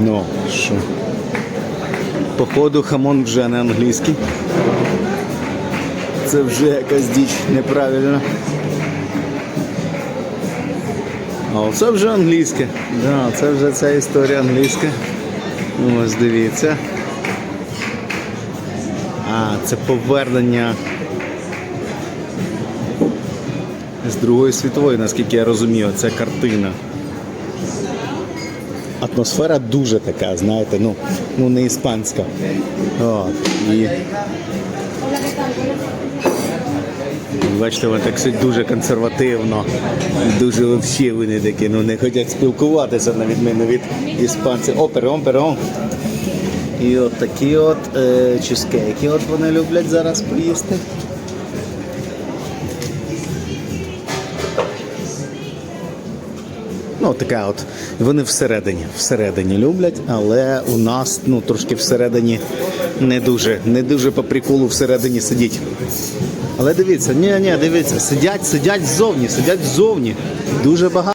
Ну, що? Походу, хамон вже не англійський. Це вже якась діч неправильна. А оце вже англійське. Да, це вже ця історія англійська. Ось дивіться. А, це повернення з Другої світової, наскільки я розумію, це картина. Атмосфера дуже така, знаєте, ну, ну не іспанська. От, і... Бачите, вони так все дуже консервативно, дуже взагалі вони такі, ну не хочуть спілкуватися на відміну від іспанців. О, перон, перон. І от такі от е, чизкейки от вони люблять зараз поїсти. Ну, така от. Вони всередині, всередині люблять, але у нас ну, трошки всередині не дуже, не дуже по приколу всередині сидіть. Але дивіться, ні, ні, дивіться, сидять, сидять ззовні, сидять ззовні. Дуже багато.